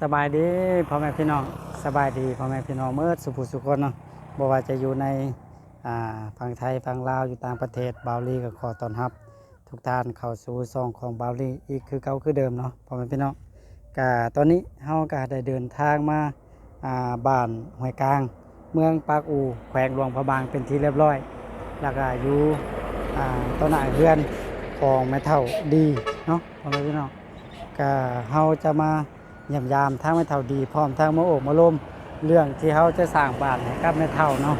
สบายดีพ่อแม่พี่น้องสบายดีพ่อแม่พี่น้องเมื่อสุภุสุคนเนาะบ่ว่าจะอยู่ในฝั่งไทยฝั่งลาวอยู่ต่างประเทศบาวลีก็ขอต้อนรับ ทุกท่านเข้าสู่ซองของบาวลีอีกคือเก่าคือเดิมเนาะพ่อแม่พี่น้องกะตอนนี้เฮาก็ได้เดินทางมาาบ้านห้วยกลาง เมืองปากอูแขวงหลวงพระบางเป็นที่เรียบร้อยแล้วก็อยู่ต้นหน้าเรือนของแม่เฒ่าดีเนาะพ่อแม่พี่น้องก็เฮาจะมา เยี่ยมยามทางแม่เท่าดีพร้อมทางมาโอกมาลมเรื่องที่เขาจะสร้างบ้านให้กับแม่เท่าเนาะ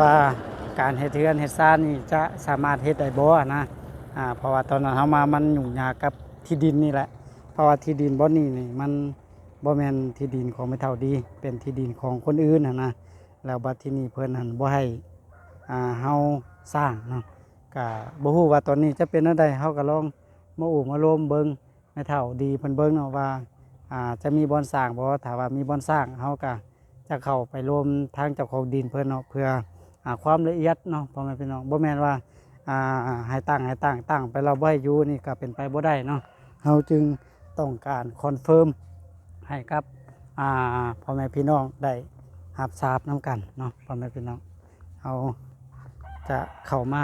ว่าการเฮ็ดเทือนเฮ็ดซ่านนี่จะสามารถเฮ็ดได้บ่นะอ่าเพราะว่าตอนนั้นเฮามามันยุ่งยากกับที่ดินนี่แหละ เพราะว่าที่ดินบ่นี่นี่มันบ่แม่นที่ดินของแม่เท่าดี เป็นที่ดินของคนอื่นนะนะแล้วบัดที่นี่เพิ่นหันบ่ให้อ่าเฮาสร้างเนาะก็บ่ฮู้ว่าตอนนี้จะเป็นจังไดเฮาก็ลองมาโอกมาลมเบิ่งแม่เท่าดีเพิ่นเบิ่งเนาะว่า อ่าจะมีบอนสร้างบ่ถ้าว่ามีบอนสร้างเฮาก็จะเข้าไปรวมทางเจ้าของดินเพิ่นเนาะเพื่ออ่าความละเอียดเนาะพ่อแม่พี่น้องบ่แม่นว่าอ่าให้ตั้งให้ตั้งตั้งไปเราบ่ให้อยู่นี่ก็เป็นไปบ่ได้เนาะเฮาจึงต้องการคอนเฟิร์มให้กับอ่าพ่อแม่พี่น้องได้รับทราบนํกันเนาะพ่อแม่พี่น้องเฮาจะเข้ามา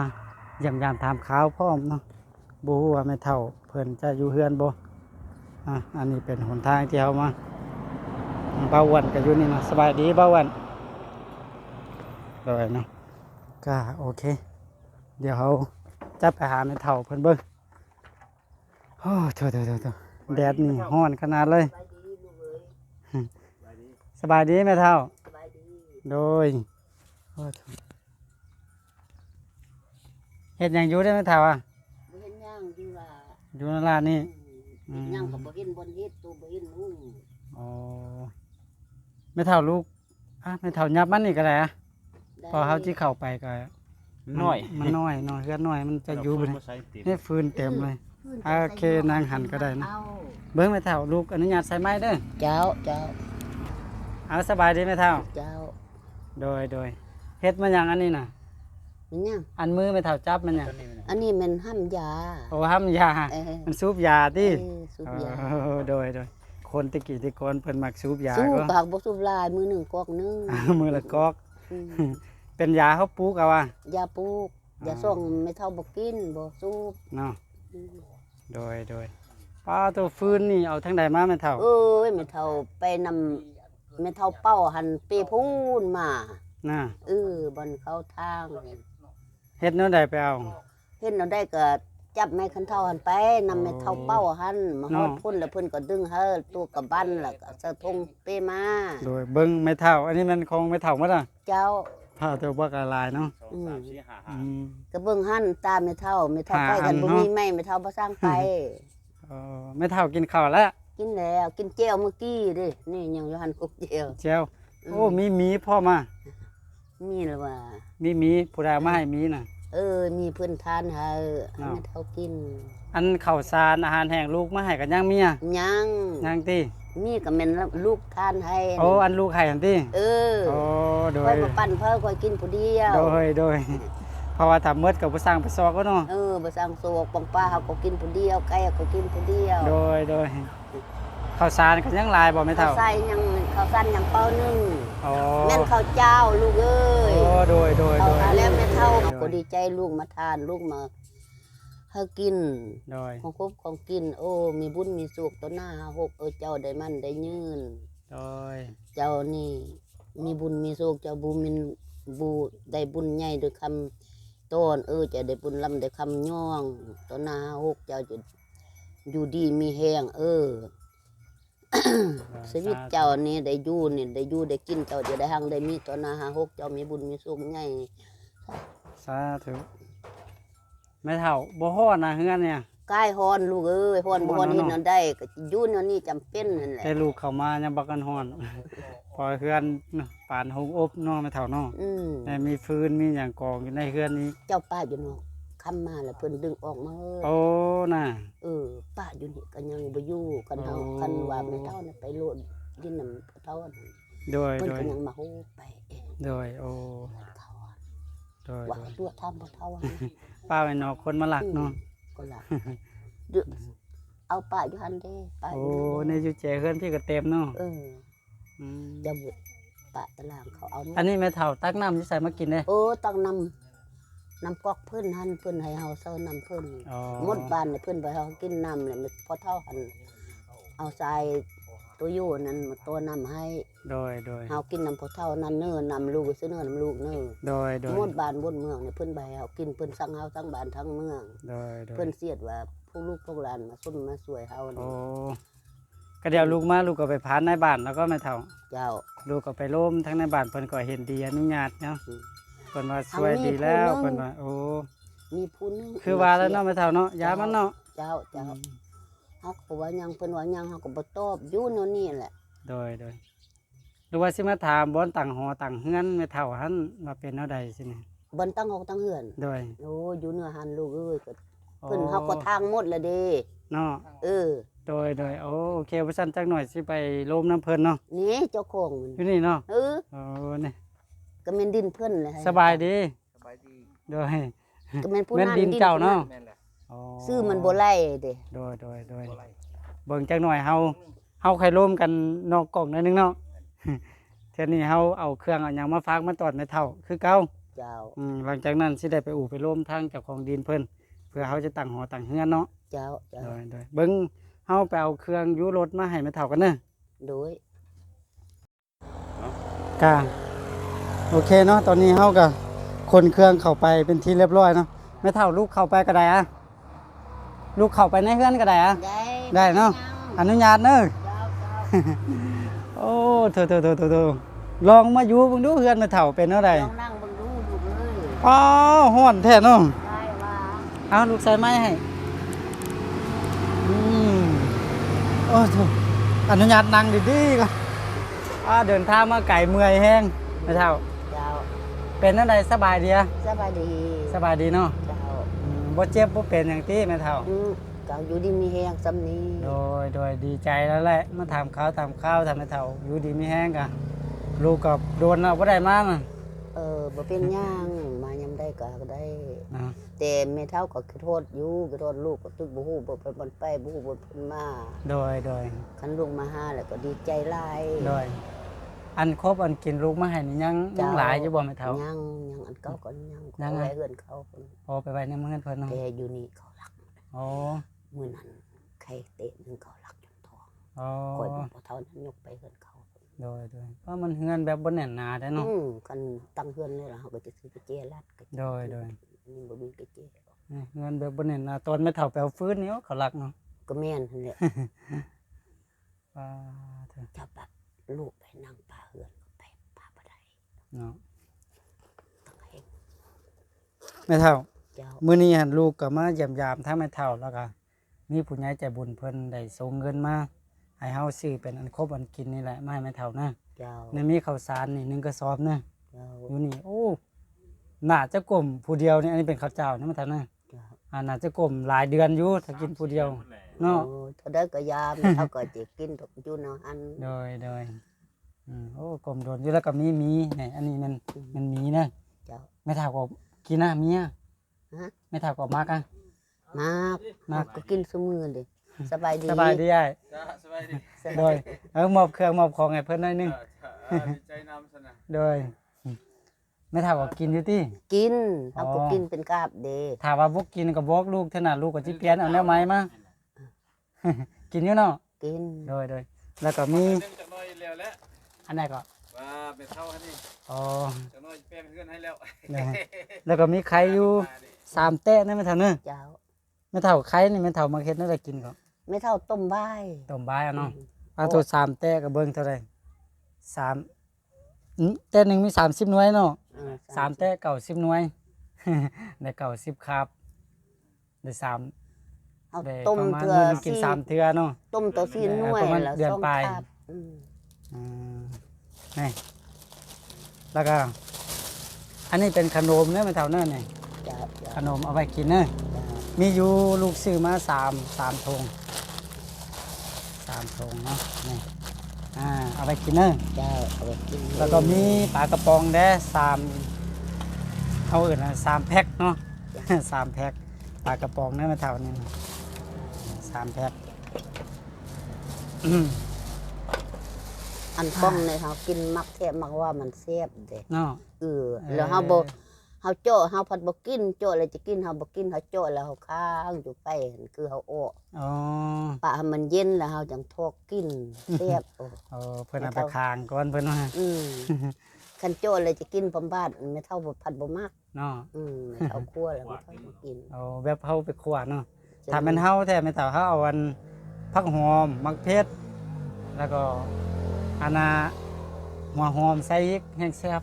ยี่ยมยามถามข่าวพร้อมเนาะบ่ฮู้ว่าแม่เฒ่าเพิ่นจะอยู่เฮือนบ่ อะอันนี้เป็นหนทางที่เขามาเบาหวันก็อยู่นี่นะสบายดีเบาหวันโดยเนาะก็โอเค เดี๋ยวเขาจะไปหาในเถ่าเพิ่นเบิ้งโอ้โถโถโถโถแดดนี่ห้อนขนาดเลย สบายดีลูกเอ้ยสบายดีแม่เท่าสบายดีโดยโอ้โถเฮ็ดหยังอยู่ได้อแม่เท่าอะบ่เห็นย่างดีว่าอยู่ในร้านนี่ อืมย่างก็บ่เห็นบนเฮ็ดตัวบ่เห็นหูอ๋อแม่เท่าลูกอะแม่เท่ายับมันนี่ก็ได้อะได้พอเขาที่เข้าไปก็น้อยมันน้อยน้อยเฮือนน้อยมันจะอยู่ไปบ่เลยใส่ติดนี่ฟืนเต็มเลยพื้นโอเคนางหันก็ได้นะ เอาเบิ้งไม่เท่าลูกอนุญาตใส่ไม้เด้อเจ้าเจ้าเอาสบายดีไหมเท่า เจ้าโดยโดยเฮ็ดมันหยังอันนี้น่ะ มันยังอันมือไม่เท่าจับมันหยังตัวนี้มันอันนี้มันห้ำยาโอ้ห้ามยา เออมันสูบยาติเออสูบยาเออโดยโดยคนตะกี้ตะกอนเพิ่นมักสูบยาสูบก็ปากบ่สูบลายมือหนึ่งกอกหนึงมือละกอก อืมเป็นยาเขาปลูกเอาว่ะยาปลูกยาส่งไม่เท่าบ่กินบ่สูบเนาะอืมโดยโดยป้าตัวฟืนนี่เอาทั้งใดมาแม่เท่า เอ้ยไม่เท่าไปนำไม่เท่าเป้าหันเปพูนมา น่ะ เออบนเข้าทาง เฮ็ดแนวใดไปเอา เห็นเราได้ก็จับไม้คันเท่าหันไปนำไม้เท่าเป้าหันมาฮอดพุ่นแล้วเพิ่นก็ดึงเฮาตัวกับบ้านแล้วก็สะทงเป้มาโดยเบิ่งไม่เท่า อันนี้มันของไม่เท่าหมดอะเจ้า ผ้าตัวบ่กลายเนาะสองสามสี่ห้าอืห้ามก็เบิ่งหันตามไม้เท่าไม้เท่าหาใกล้กันอันบ่เนาะ มีไม้ไม้เท่าบ่สร้างไป เออไม่เท่ากินข้าวแล้วกินแล้วกินเจียวเมื่อกี้เด้นี่ยังอยู่หันกุกเจียวเจียวโอ้มีหมีพ่อมา มีแล้วว่า มีหมีผู้ใดเอามาให้หมีน่ะ เออ มีเพิ่นทานเฮาเนาะไม้เท่ากินอันข้าวสารอาหารแห้งลูกมาให้กันยังเมียยังยังติมีก็แม่นลูกทานให้โอ้อันลูกให้อันติเออโอ้โดค่อยยบ่ปั่นเพิ่นค่อยกินผู้เดียว โดยโดยเพราะว่าถ้าเมดกับผู้สร้างไปซอกก็เนาะเออบ่สร้างโศกปังป้าเฮาก็กินผู้เดียวไก่ก็กินผู้เดียว โดยโดย ข้าวสารก็ยังหลายบ่ไม่ข้าเท่าวใส่ยังข้าวสั้นยังเป้าหนึงโอ้แม่นข้าวเจ้าลูกเอ้ยโอ้โดยโดยเอาโดย หาแล้วแม่เฒ่าโดย ก็ดีใจลูกมาทานลูกมาเฮากิน โดยของครบของกิน โอ้ มีบุญมีสุขต่อหน้าหกเออเจ้าได้มั่นได้ยืน โดยเจ้านี่ มีบุญมีสุขเจ้าบุญมีบูได้บุญใหญ่ด้วยคำต้นเออจะได้บุญลำได้คำย่องต่อหน้าหกเจ้าจะอยู่ดีมีแหงเออ ชีวิตเจ้านี่ได้อยู่นี่ได้อยู่ได้กินเจ้าจะได้หังได้มีต่อหน้าหาหกเจ้ามีบุญมีสุขใหญ่สาธุไม่เท่าบ่ฮ้อนนะเฮือนเนี่ยกายฮอนลูกเอ้ยฮอนบ่ฮอนฮ้อนเฮ็ดเนาะนั่นได้ก็อยู่นั่นนี่จำเป็นนั่นแหละแต่ลูกเข้ามายังบักกันฮ้อนพอเฮือนน่ะปานหงอบเนาะไม่เท่าเนาะอืมแต่มีฟืนมีหยังกองอยู่ในเฮือนนี้ เจ้าป้าอยู่เนาะ คำมาแล้วเพิ่นดึงออกมาเอ้ยโอ้น่ะเออป้าอยู่นี่ก็ยังบ่อยู่กันเฮาโอ้คันว่าแม่เฒ่าน่ะไปโลดดินนำพ่อเฒ่านั่นโดยเพิ่นโดยก็ยังมาโฮไปเองโดยโอ้เฒ่าอะโดยว่าโดยตัวทำพ่อเฒ่าอะนะป้าเป็นนอกคนมาหลักเนาะก็ล่ะเดือเอาป้าอยู่หันเด้ป้าอโอ้ยู่ในนั่นอเด้ยู่แจเฮือนพี่ก็เต็มเนาะเอออืมจะบุป้าตารางเขาเอามาอันนี้แม่เฒ่าตักน้ำที่ใส่มากินเด้โอ้ต้องนำ นำกอกเพิ่นหันเพิ่นให้เฮาเซานํเพิ่นอ๋อ หมดบ้านเนี่ยเพิ่นไปเฮากินน้ำเลยมันพอเท่าหันเอาทรายตัวอยู่นั้นมาตัวน้ำให้โดยโดยเฮากินน้ำพอเท่านั้นเน้อนำลูกไปซื้อเน้อน้ำลูกเน้อโดยโดยหมดบ้านบนเมืองเนี่ยเพิ่นไปเฮากินเพิ่นสั่งเฮาทั้งบ้านทั้งเมือง โดยโดยเพิ่นเสียดว่าผู้ลูกพวกหลานมาซุ่มมาสวยเฮาโอ้นี่ก็เดี๋ยวลูกมาลูกก็ไปพานในบ้านแล้วก็แม่เฒ่า เจ้า ลูกก็ไปร่มทั้งในบ้านเพิ่นก็เห็นดีอนุญาตเนาะอืม เพิ่นว่าช่วยดีแล้วเอามีผู้หนึ่งเพิ่นว่าโอ้มีผู้หนึงคือว่าแล้วเนาะแม่เฒ่าเนาะยามันเนาะเจ้าเจ้าเฮาก็ว่าหยังเพิ่นว่าหยังเฮาก็บ่ตอบอยู่แนวนี้แหละโดยโดยหรือว่าสิมาถามบ่อนต่างหอต่างเฮือนแม่เฒ่าหันว่าเป็นแนวใดสิเนี่ยบ่ตั้งหอกตั้งเหือนโดยโอ้อยู่เหนือหันลูกเอ้ยก็โอ้เพิ่นเฮาก็ทางหมดแล้วเด้เนาะเออโดยโดยโอ้โอเคว่าซั่นจักหน่อยสิไปร่มน้ำเพิ่นเนาะนี่เจ้าของมันอยู่นี่เนาะเออโอ้นี่ ก็แม่นดินเพิ่นแหละสบายดีสบายดีโดยก็แม่นผู้แม่นนั้นดินเจ้าเนาะแม่นแหละอ๋อซื้อมันบ่ไล่เด้โดยโดยโดยบ่ไรเบิ่งจักหน่อยเฮาเฮาใครร่วมกันนอกกล่องหนิดนึงเนาะเทีนี้เฮาเอาเครื่องเอาหยังมาฝากมาตอดในเท่าคือเก่าเจ้าอืมหลังจากนั้นสิได้ไปอู่ไปร่วมทางเจ้าของดินเพิ่นเพื่อเฮาจะตั้งหอตั้งเฮือนเนาะเจ้าเจ้าโดยโดยเบิ่งเฮาไปเอาเครื่องยูรถมาให้แม่เฒ่ากันเด้อโดยกา โอเคเนาะตอนนี้เฮาก็คนเครื่องเข้าไปเป็นที่เรียบร้อยเนาะแม่เฒ่าลูกเข้าไปก็ได้อะลูกเข้าไปในเฮือนก็ได้อะได้ได้เนาะอนุญาตเด้อเจ้าเจ้าโอ้โถโถโถโถโถลองมาอยู่เบิ่งดูเฮือนแม่เฒ่าเป็นเท่าใดลองนั่งเบิ่งดูลูกเอ้ยอ๋อฮ้อนแท้เนาะได้ว่าเอาลูกใส่ไม้ให้อืมโอ้โถอนุญาตนั่งดีๆก่อนอ่าเดินทางมาไก่เมื่อยแห้งแม่เฒ่า เจ้าเป็นจังไดสบายดีอะสบายดีสบายดีเนาะเจ้าอืมบ่เจ็บบ่เป็นหยังติแม่เฒ่าอืมก็อยู่ดีมีแฮงซำนี้โดยโดยดีใจแล้วแหละมาถามข้าวถามข้าวทำให้เฒ่าอยู่ดีมีแห้งกะลูกกับโดนเอาบ่ได้มาน่ะเออบ่เป็นหยังมายามใดก็ได้ นะแต่แม่เฒ่าก็ขอโทษอยู่ขอโทษลูกก็ตึกบ่ฮู้บ่ไปบ่ไปบ่ฮู้บ่เพิ่นมาโดยโดยคันลูกมาหาแล้วก็ดีใจหลาย โดย อันครบอันกินลูกมาให้นี่ยังยังหลายอยู่บ่แม่เฒ่า ยังยังอันเก่าก็ยังยังเอาไงไว้เฮือนเขาพุ่นพอไปไว้ในมือเพิ่นเนาะแต่อยู่นี่เขารักโอ้มื้อนั้นใครเตะนึงเขารักจนท้องโอ้คอยบ่พอเท่านั้นยกไปเฮือนเขาพุ่นโดยโดยเพราะมันเฮือนแบบบ่แน่นหนาได้เนาะ อืมกันตั้งเฮือนเลยล่ะเขาก็จะซื้อกระเจรัดกระเจโดยโดยนี่บ่มีกระเจนี่เฮือนแบบบ่แน่นหนาตอนแม่เฒ่าไปเอาฟื้นนี่เขารักเนาะก็แม่นนั่นแหละ ว่าเถอะถ้าแบบ ลูกไปนั่งป่าเฮือนก็ไปป่าบ่ได้เนาะต้องให้แม่เฒ่าเจ้ามื้อนี้หั่นลูกก็มาเยี่ยมยามทั้งแม่เฒ่าแล้วก็มีผู้ใหญ่ใจบุญเพิ่นได้ส่งเงินมาให้เฮาซื้อเป็นอันครบอันกินนี่แหละมาให้แม่เฒ่านะเจ้าในมีข้าวสารนี่หนึ่งกระสอบนะเจ้าอยู่นี่ โอ้น่าจะกลมผู้เดียวนี่อันนี้เป็นข้าวเจ้านะแม่เฒ่านะเจ้า อ่าน่าจะกลมหลายเดือนอยู่ถ้ากินผู้เดียว เนาะโอ้ถ้าได้ก็ยามเขาก็จะกินดอกอยู่เนาะอันโดยโดยอืมโอ้กลมโดนอยู่แล้วก็มีหมีนี่อันนี้มันมันหมีนะเจ้าแม่เฒ่าก็กินนะเมียฮะแม่เฒ่าก็มากอะ มากมาก ก็กินซุมื้อเลยสบายดีสบายดีอ้ายจ้าสบายดีโดยเออมอบเครื่องมอบของให้เพิ่นหน่อยหนึงจ้าจ้าดีใจนำสนะโดยแม่เฒ่าก็กินอยู่ติ กินอ๋อเขาก็กินเป็นกาบเดถ้าว่าบ่กินก็บอกลูกเท่านั้นลูกก็สิเปลี่ยนเอาแนวใหม่มา กินอยู่เนาะกินโดยโดยแล้วก็มีเรื่องจากน้อยแล้วแหละอันไหนก็ว่าเป็นเท่าให้นี่อ๋อจากน้อยแปลงเพื่อนให้แล้วนะฮะแล้วก็มีไข่อยู่สามแตะนั่นไม่เท่าเนอะเจ้าไม่เท่าไข่นี่ไม่เท่ามาเฮ็ดนั่นได้กินก็ไม่เท่าต้มใบายต้มบายเอาเนาะเอาตัวสามแตะก็เบิ่งเท่าไหร่สามอืมแตะหนึ่งมีสามสิบหน่วยเนาะเออสามแตะเก่าสิบหน่วยได้เก่าสิบครับได้สาม เอาได้ต้มประมาณเถื่อมื้อหนึ่งกินสี่สามเทื่อเนาะ ต้มตัวสี่หน่วยประมาณแล้วเดือนสองปลาย คาบอืมอืมนี่แล้วก็ อันนี้เป็นขนมเนื้อไม่เท่าเนื้อนี่เจ้าเจ้าขนมเอาไว้กินเนื้อเจ้ามีอยู่ลูกซื้อมาสามสามธงสามธงเนาะนี่อ่าเอาไปกินเนอะเจ้าเอาไปกินแล้วก็มีปลากระป๋องแด้สามเอาอื่นนะสามแพ็คเนาะ สามแพ็คปลากระป๋องเนี่ยมาเท่านี้สามแพ็คอืมอันป้องในเฮากินมักแทบมักว่ามันแซ่บเด้เนาะ เออแล้วเฮาบ่เฮาโจ้เฮาพัดบ่กินโจ้แล้วจะกินเฮาบ่กินเฮาโจ้แล้วเฮาค้างอยู่ไปหั่นคือเฮาอ้ออ๋อปะให้มันเย็นแล้วเฮาจังทอกกินแซ่บโอ้เออเพิ่นเอาไปคางก่อนเพิ่นว่าอืมคันโจ้เลยจะกินพร้อมบ้านไม่เท่าบ่พัดบ่มากเนาะอืมไม่เท่าคั่วแล้วไม่เท่าบ่กิน เอาแบบเฮาไปคั่วเนาะ ถ้าแม่นเฮาแท้แม่นเฒ่าเฮาเอาอันผักหอมมักเพชรแล้วก็อันน่ะหัวหอมใส่อีกแห้งแซ่บ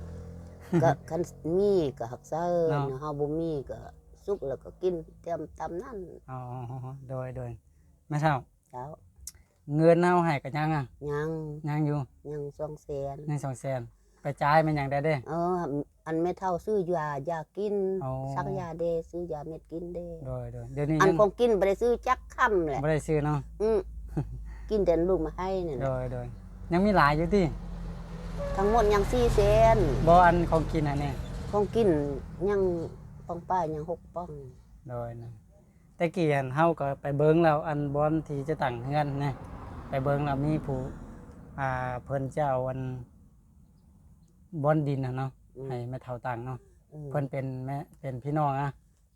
ก็คันมีก็หักเซอร์เนาะเฮาบ่มีก็สุกแล้วก็กินเตรียมตามนั้นอ๋อโดยโดยแม่เฒ่าเช้าเงินเฮาให้ก็ยังอะยังยังอยู่ยังสองแสนใน200,000 ไปจ่ายมันหยังได้เด้ เออ อันไม่เท่าซื้อยายากินอ๋อซักยาเดซื้อยาเม็ดกินเดโดยโดยเดี๋ยวนี้อันยังของกินบ่ได้ซื้อจักค่ำแหละ บ่ได้ซื้อเนาะอืมกินแต่ลูกมาให้นี่แหโดละยโดยยังมีหลายอยู่ติทั้งหมดยัง4แสนบ่อันของกินอันนี้ของกินยังป้องป้ายังหกป้อง โดยนะแต่กี้อันเฮาก็ไปเบิ่งแล้วอันบอนที่จะตั้งเฮือนนะไปเบิ่งแล้วมีผู้อ่าเพิ่นจะเอาอัน บอนดินน่ะเนาะอืม ให้แม่เฒ่าตั้งเนาะอืมเพิ่นเป็นแม่เป็นพี่น้องอะ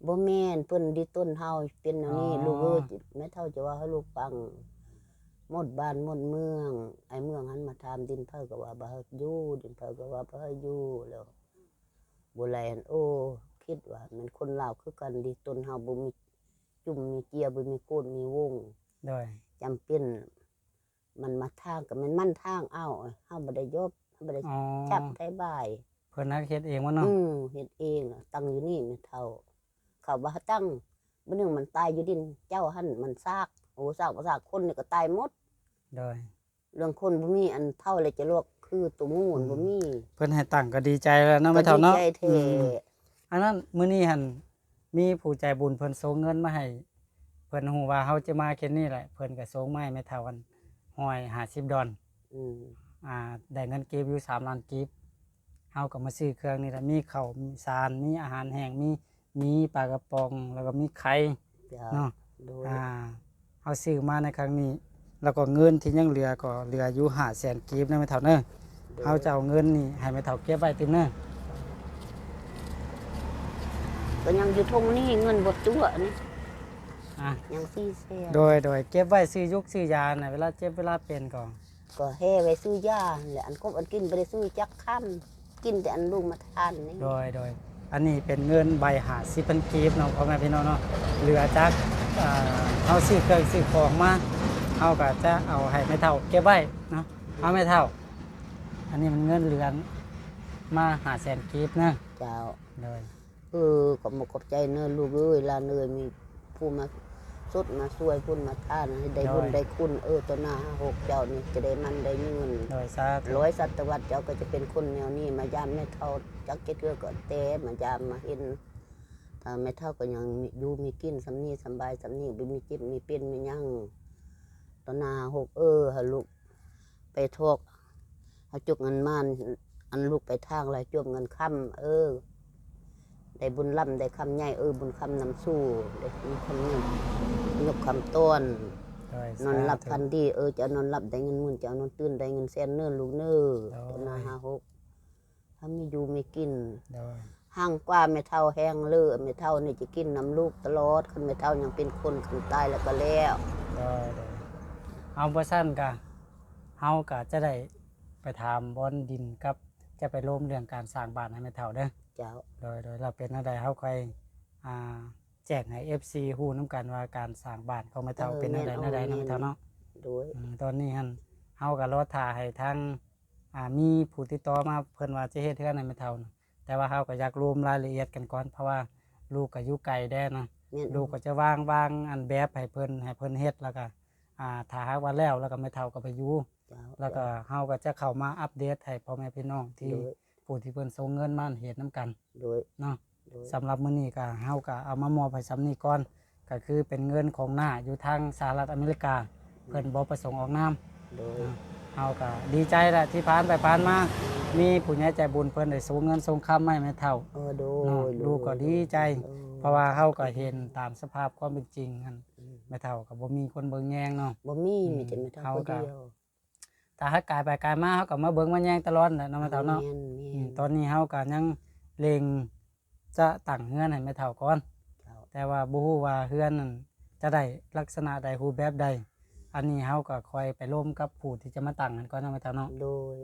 บ่แม่นเพิ่นดิต้นเฮาเป็นอันนี้อ๋อ ลูกเอ้ยแม่เฒ่าจะว่าให้ลูกฟังหมดบ้านหมดเมือง ไอ้เมืองหันมาถามดินเพิ่นก็ว่าบ่ให้อยู่ดินเพิ่นก็ว่าบ่ให้อยู่แล้วบ่แลนโอ้ คิดว่ามันคนลาวคือกันดิต้นเฮาบ่มีจุ่มมีเกียร์บ่มีโกนมีวง โดยจำเป็น มันมาทางก็มันมั่นทางเอ้าเฮาบ่ได้ยบเฮา บ่ได้อ๋อจับไทบายเพิ่นนักเฮ็ดเองว่าเนาะอืมเฮ็ดเองน่ะตั้งอยู่นี่แม่เฒ่า เขาว่าตั้งมื้อหนึงมันตายอยู่ดิน เจ้าหั่นมันซากโอ้ซากบ่ซากคนนี่ก็ตายหมด โดย เรื่องคนบ่มีอันเท่าเลยจะลวกคือตัวงูนบ่มีเพิ่นให้ตั้งก็ดีใจแล้วเนาะแม่เฒ่าเนาะก็ดีใจอืแท้มอันนั้นมื้อนี้หั่นมีผู้ใจบุญเพิ่นส่งเงินมาให้เพิ่นฮู้ว่าเฮาจะมาเค่นี้แหละเพิ่นก็ส่งมาให้แม่เฒ่าอันห้อย50ดอลอืม อ่าได้เงินกีบอยู่สามล้านกีบเฮาก็มาซื้อเครื่องนี่แหละมีข้าวมีสารมีอาหารแห้งมีมีปลากระป๋องแล้วก็มีไข่เดี๋ยวเนาะโดยอ่าเฮาซื้อมาในครั้งนี้ แล้วก็เงินที่ยังเหลือก็เหลืออยู่500,000กีบนะแม่เฒ่าเด้อเฮาจะเอาเงินนี่ให้แม่เฒ่าเก็บไว้ติเด้อก็ยังอยู่ทงนี้เงินบ่ตัวนี่อะยังซี่แซ่โดยโดยเก็บไว้ซื้อยุกซื้อยาน่ะเวลาเจ็บเวลาเป็นก็ ก็แห่ไว้ซื้อยาแหละอันกบอันกินบ่ได้ซื้อจักค่ำกินแต่อันลูกมาทานนี่โดยโดยอันนี้เป็นเงินใบ50,000กีบเนาะพ่อแม่พี่น้องเนาะเหลือจากอ่าเฮาซื้อเครื่องซื้อของมาเฮาก็จะเอาให้แม่เฒ่าเก็บไว้เนาะเอาแม่เฒ่า อันนี้มันเงินเหลือนมาหาแสนกีบนะเจ้าเลยเออขอบมกขอบใจเนอะลูกเอ้ยลาเนยมีผู้มา สดมาช่วยพุ่นมาทานให้ได้บุญได้คุณเออตัวหน้าหกเจ้านี่จะได้มันได้เงินโดยซาธุร้อยศตวรรษเจ้าก็จะเป็นคนแนวนี้มายามไม่เท่าจักเก็ดเกือก่อนเต้มายามมาเห็นถ้าไม่เท่าก็ยังมีอยู่มีกินสำนีสำบายสำนีบ่มีจิบมีเป็นมีหยั่งตอนหนาหกเออฮะลูกไปทอกเฮาจุกเงินมานอันลูกไปทางไรจวบเงินค่ำเออ ได้บุญล่ำได้คำใหญ่เออบุญคำนำสู้ได้มีคำเงินยกคำต้นโดยนอนหลับสาธุพันดีเออจะเอานอนหลับได้เงินหมื่นจะเอานอนตื่นได้เงินแสนเนิ่นลูกเน้อโอ้ยตนาหาหกถ้ามีอยู่มีกินโดยห่างกว่าไม่เท่าแห้งเลือไม่เท่านี่จะกินน้ำลูกตลอดคันไม่เท่ายังเป็นคนคันตายแล้วก็แล้วโดยโดยเอาบ่ซั่นกะเฮาก็จะได้ไปถามบอนดินกับ จะไปร่วมเรื่องการสร้างบ้านให้แม่เฒ่าเด้อ เจ้า โดยโดยเราเป็นอะไรเขาคอยอ่าแจ้งให้ FC ฮู้น้ำกันว่าการสร้างบ้านของแม่เฒ่าเป็นอะไรนั่นใดเนาะแม่เฒ่าเนาะโดยอืมตอนนี้ฮันเฮาก็รอท่าให้ทางอ่ามีผู้ติดต่อมาเพิ่นว่าจะเฮ็ดเทื่อให้แม่เฒ่านะแต่ว่าเฮาก็อยากรวมรายละเอียดกันก่อนเพราะว่าลูกก็อยู่ไกลแด้นะ แม่นลูกก็จะวางวางอันแบบให้เพิ่นให้เพิ่นเฮ็ดแล้วก็อ่าถ้าหากว่าแล้วแล้วก็แม่เฒ่าก็ไปอยู่เจ้าแล้วก็เฮาก็จะเข้ามาอัปเดตให้พ่อแม่พี่น้องที่โดย ผู้ที่เพิ่นส่งเงินมาเฮ็ดนํกันโดยเนาะโดยสำหรับมื้อนี้ก็เฮาก็เอามามอบให้สำนี้ก่อนก็คือเป็นเงินของหน้าอยู่ทางสหรัฐอเมริกา เพิ่นบ่ประสงค์ออกนามโดยเฮาก็ดีใจแหละที่ผ่านไปผ่านมา มีผู้ใหญ่ใจบุญเพิ่นได้ส่งเงินส่งคำมาให้แม่เฒ่าเออโดเนาะยลูกก็ดีใจออเพราะว่าเฮาก็เห็นตามสภาพความเป็นจริงนั่นอืมแม่เฒ่าก็บ่มีคนเบิ่งแยงเนาะ บ่มีอืมมีแต่แม่เท่าเอาคนก็ เดียว ถ้าหากกายไปกายมาเฮาก็มาเบิ่งมาแยงตลอดแหละเนาะแม่เฒ่าเนาะแม่นอืแม่มนตอนนี้เฮาก็ยังเล็งจะตั้งเฮือนให้แม่เฒ่าก่อนเจ้าแต่ว่าบ่ฮู้ว่าเฮือนนั้นจะได้ลักษณะใดรูปแบบใด อันนี้เฮาก็คอยไปร่วมกับผู้ที่จะมาตั้งกันก่อนเนาะแม่เฒ่าเนาะ โดย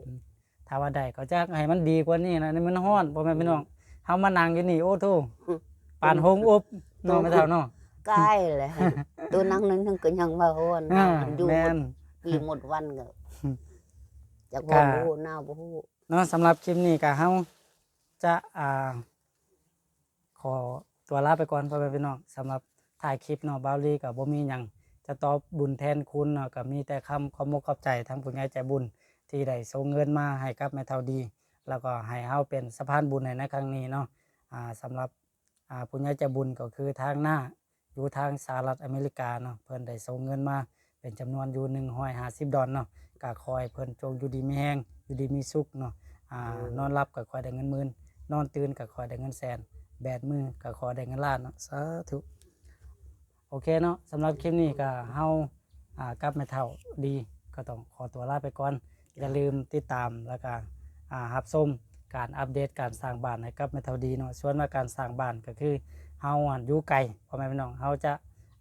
ถ้าว่าได้ก็จะให้มันดีกว่านี้นะนี่มันร้อนพ่อแม่พี่น้องเฮามานั่งอยู่นี่โอ้โธ่ปานหงอบเนาะแม่เฒ่าเนาะ ใกล้แหละ ตัวนังนั้นนึงก็ยังว่าฮ้อนอ่าอยู่หแม่มดน ปีหมดวันก็อืม จากก็บ่ฮู้หน้าบ่ฮู้เนาะสำหรับคลิปนี้ก็เฮาจะอ่า ขอตัวลาไปก่อนพ่อแม่พี่น้องสำหรับถ่ายคลิปเนาะบาวลีก็บ่มีหยังจะตอบบุญแทนคุณเนาะก็มีแต่คำขอบมกขอบใจทั้งผู้ใหญ่ใจบุญที่ได้ส่งเงินมาให้กับแม่เฒ่าดี แล้วก็ให้เฮาเป็นสะพานบุญให้ในครั้งนี้เนาะอ่าสำหรับอ่าผู้ใหญ่ใจบุญก็คือทางหน้าอยู่ทางสหรัฐอเมริกาเนาะเพิ่นได้ส่งเงินมาเป็นจำนวนอยู่150ดอลลาร์เนาะ ก็คอยเพิ่นจงอยู่ดีมีแฮงอยู่ดีมีสุขเนาะอ่านอนหลับก็คอยได้เงินหมื่นนอนตื่นก็คอยได้เงินแสนแบดมือก็ขอได้เงินล้านเนาะสาธุโอเคเนาะสำหรับคลิปนี้ก็เฮาอ่ากลับมาเท่าดีก็ต้องขอตัวลาไปก่อนอย่าลืมติดตามแล้วก็อ่ารับชมการอัปเดตการสร้างบ้านให้กับแม่เท่าดีเนาะส่วนว่าการสร้างบ้านก็คือเฮาอะอยู่ไกลพ่อแม่พี่น้องเฮาจะ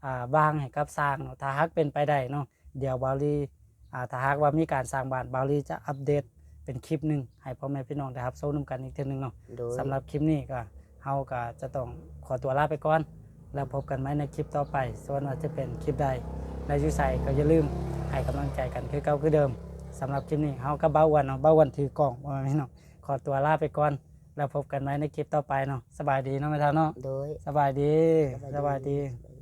อ่าบ้างให้กับสร้างเนาะถ้าหากเป็นไปได้เนาะเดี๋ยวบาลีอ่า ถ้าหากว่ามีการสร้างบ้านบาลีจะอัปเดตเป็นคลิปหนึ่งให้พ่อแม่พี่น้องได้รับชมนำกันอีกเทีนึงเนาะโดย สำหรับคลิปนี้ก็เฮาก็จะต้องขอตัวลาไปก่อน แล้วพบกันไหมในคลิปต่อไป ส่วนว่าจะเป็นคลิปใดในยูใส่ก็อย่าลืมให้กำลังใจกันคือเก่าคือเดิมสำหรับคลิปนี้เฮาก็เบ้าวันเนาะเบ้าวันถือกล่องว่าพี่น้องขอตัวลาไปก่อน แล้วพบกันไหมในคลิปต่อไปเนาะสบายดีเนาะแม่ท่าเนาะโดย สบายดีสบายดี ส